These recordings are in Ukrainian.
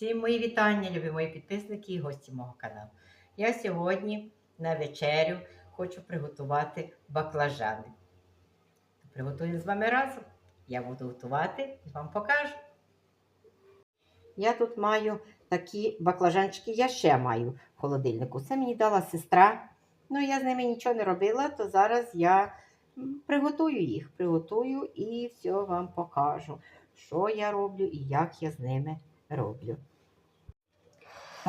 Всім мої вітання, любі мої підписники і гості мого каналу. Я сьогодні на вечерю хочу приготувати баклажани. Приготуємо з вами разом. Я буду готувати і вам покажу. Я тут маю такі баклажанчики, я ще маю в холодильнику. Це мені дала сестра. Ну, я з ними нічого не робила, то зараз я приготую їх. Приготую і все вам покажу, що я роблю і як я з ними роблю.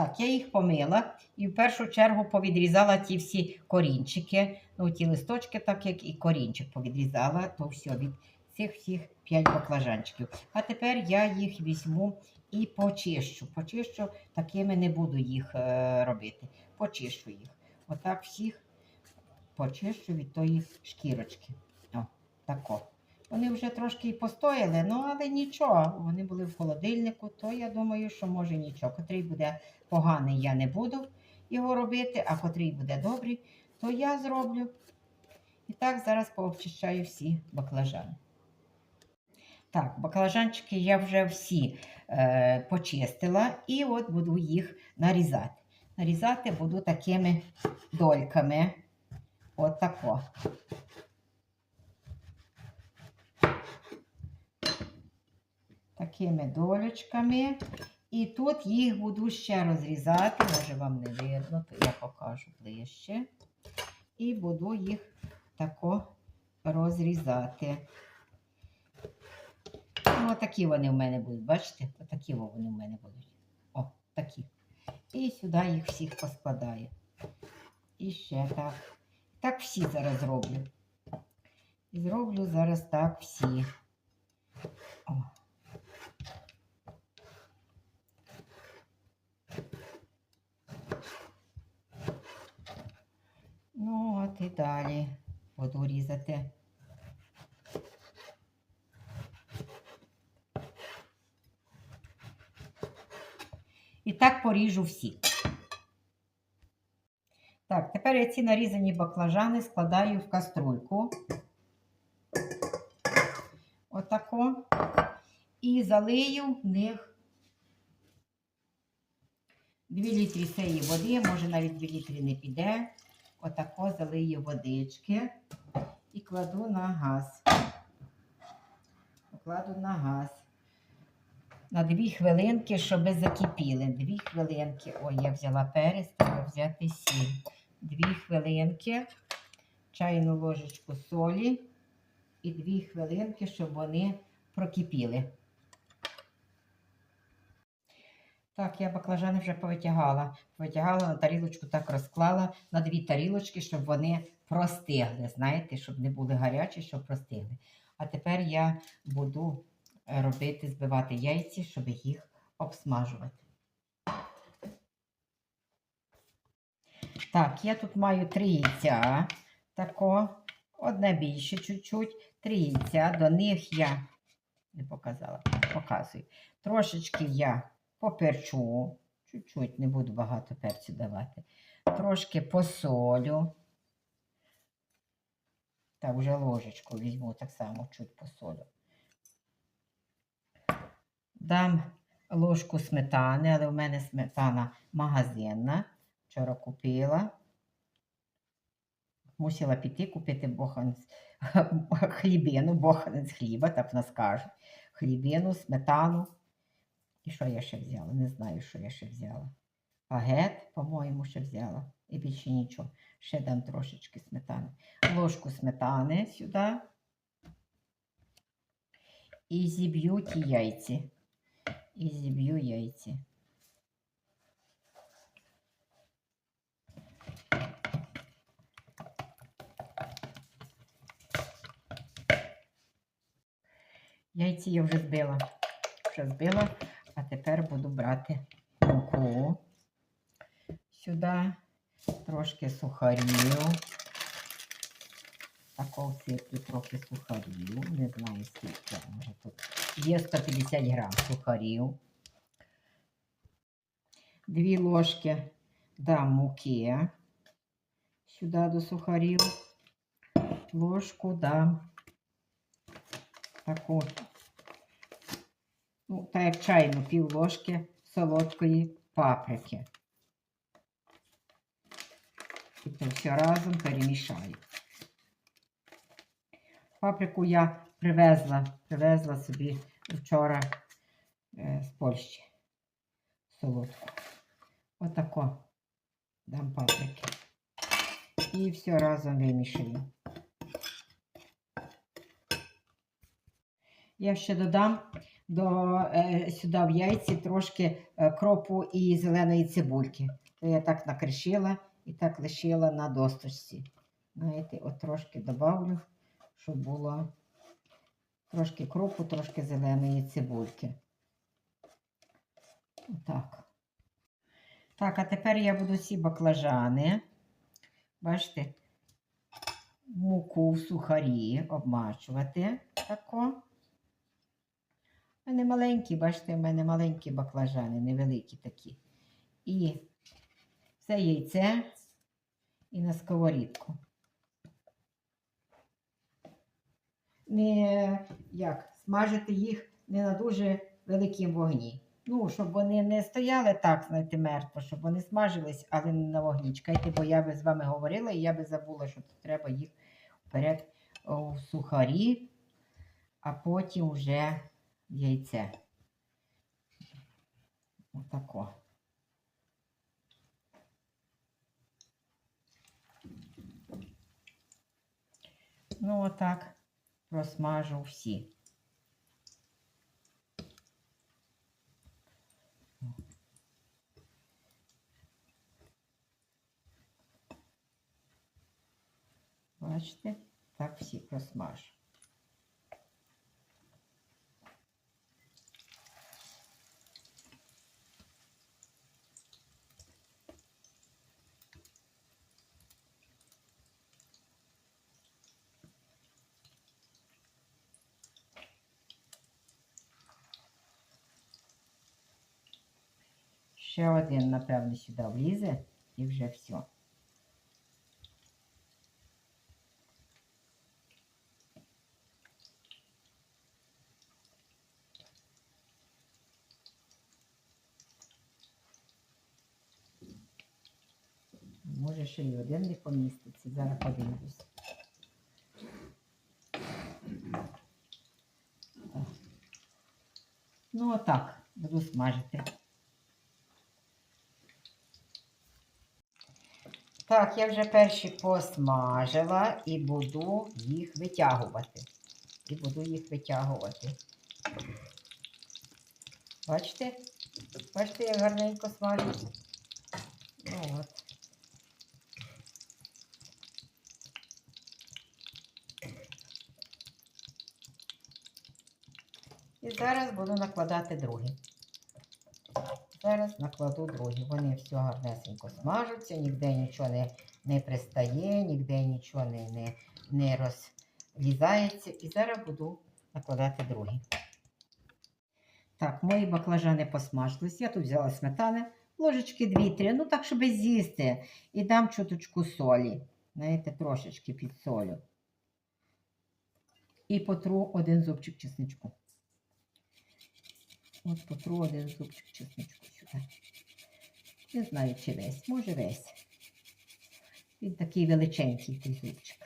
Так, я їх помила і в першу чергу повідрізала ті всі корінчики. Ну, ті листочки, так як і корінчик повідрізала, то все від цих всіх 5 баклажанчиків. А тепер я їх візьму і почищу. Почищу, такими не буду їх е, робити. Почищу їх. Отак всіх почищу від тої шкірочки. О, тако. Вони вже трошки і постояли, ну але нічого. Вони були в холодильнику, то я думаю, що може нічого. Котрий буде поганий, я не буду його робити, а котрий буде добрий, то я зроблю. І так, зараз пообчищаю всі баклажани. Так, баклажанчики я вже всі е, почистила і от буду їх нарізати. Нарізати буду такими дольками. От Такими долечками. І тут їх буду ще розрізати. Може вам не видно, то я покажу ближче. І буду їх тако розрізати. Ну, отакі вони в мене будуть, бачите? Отакі во вони в мене будуть. О, такі. І сюди їх всіх поскладаю. І ще так. Так всі зараз зроблю. І зроблю зараз так всі. О. Ну, от і далі буду різати. І так поріжу всі. Так, тепер я ці нарізані баклажани складаю в каструльку. Отако. І залию в них 2 літри цієї води, може навіть 2 літри не піде. Отако залию водички і кладу на газ. Кладу на газ. На дві хвилинки, щоб закипіли. Дві хвилинки. Ой, я взяла перець, взяти сіль. Дві хвилинки, чайну ложечку солі і дві хвилинки, щоб вони прокипіли. Так, я баклажани вже повитягала. Повитягала на тарілочку, так розклала на дві тарілочки, щоб вони простигли. Знаєте, щоб не були гарячі, щоб простигли. А тепер я буду робити, збивати яйці, щоб їх обсмажувати. Так, я тут маю три яйця. Тако, одне більше чуть-чуть. Три яйця. До них я не показала, показую. Трошечки я поперчу. Чуть-чуть, не буду багато перцю давати. Трошки посолю. Так, вже ложечку візьму так само, чуть посолю. Дам ложку сметани, але в мене сметана магазинна. Вчора купила. Мусила піти купити боханець, хлібину, боханець хліба, так в нас кажуть. Хлібину, сметану. Що я ще взяла? Не знаю, що я ще взяла. Багет, по-моєму, ще взяла. І більше нічого. Ще дам трошечки сметани. Ложку сметани сюди. І зіб'ю ті яйці. І зіб'ю яйці. Яйці я вже збила. Вже збила, а тепер буду брати муку сюди, трошки сухарів. Такого сиплю трохи сухарів. Не знаю, скільки може тут. Є 150 грам сухарів. Дві ложки дам муки сюди до сухарів. Ложку дам таку, ну, так як чайну пів ложки солодкої паприки. І це все разом перемішаю. Паприку я привезла, привезла собі вчора е, з Польщі. Солодку. Отако дам паприки. І все разом вимішаю. Я ще додам до, е, сюди в яйці трошки е, кропу і зеленої цибульки. То я так накришила і так лишила на досточці. Знаєте, от трошки добавлю, щоб було трошки кропу, трошки зеленої цибульки. Отак. Так, а тепер я буду ці баклажани. Бачите, муку в сухарі обмачувати тако. У мене маленькі, бачите, в мене маленькі баклажани, невеликі такі. І це яйце і на сковорідку. Не як смажити їх не на дуже великім вогні. Ну, щоб вони не стояли так, знаєте, мертво, щоб вони смажились, але не на вогні. Чекайте, бо я би з вами говорила, і я би забула, що тут треба їх вперед у сухарі, а потім вже яйце. Отако. Ну, отак просмажу всі. Бачите, так всі просмажу. Ще один, напевно, сюди влізе і вже все. Може, ще й один не поміститься. Зараз подивлюсь. Ну, отак, буду смажити. Так, я вже перші посмажила і буду їх витягувати. І буду їх витягувати. Бачите? Бачите, як гарненько смажиться? Ну от. І зараз буду накладати другі. Зараз накладу другі. Вони все гарнесенько смажуться, ніде нічого не, не пристає, ніде нічого не, не, не розлізається. І зараз буду накладати другі. Так, мої баклажани посмажились. Я тут взяла сметани, ложечки 2-3, ну так, щоб з'їсти. І дам чуточку солі. Знаєте, трошечки під солю. І потру один зубчик чесничку. От потру один зубчик чесничку сюди. Не знаю, чи весь, може весь. Він такий величенький той зубчик.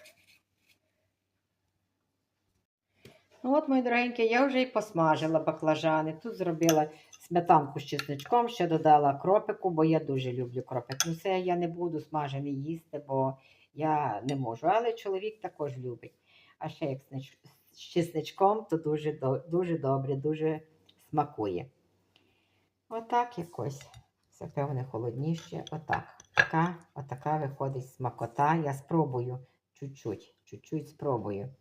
Ну от, мої дорогенькі, я вже і посмажила баклажани. Тут зробила сметанку з чесничком, ще додала кропику, бо я дуже люблю кропик. Ну, це я не буду смажений їсти, бо я не можу. Але чоловік також любить. А ще як з нич- чесничком, то дуже, дуже добре, дуже смакує. Отак якось. Це певне холодніше. Отак. Така, отака виходить смакота. Я спробую чуть-чуть, чуть-чуть спробую.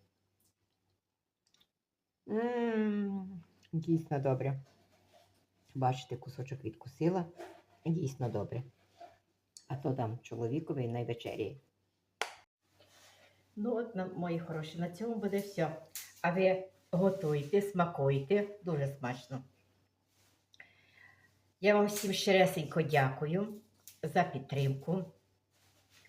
М, Дійсно добре. Бачите, кусочок відкусила. Дійсно добре. А то дам чоловікові на вечері. Ну, от, мої хороші, на цьому буде все. А ви готуйте, смакуйте. Дуже смачно. Я вам всім щиресенько дякую за підтримку,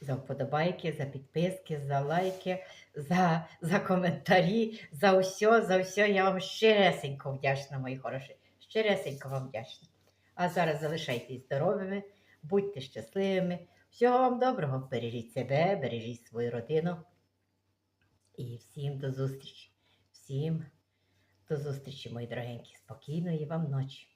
за вподобайки, за підписки, за лайки, за, за коментарі, за все, за все. Я вам щиресенько вдячна, мої хороші. Щиресенько вам вдячна. А зараз залишайтесь здоровими, будьте щасливими. Всього вам доброго. Бережіть себе, бережіть свою родину. І всім до зустрічі. Всім до зустрічі, мої дорогенькі. Спокійної вам ночі.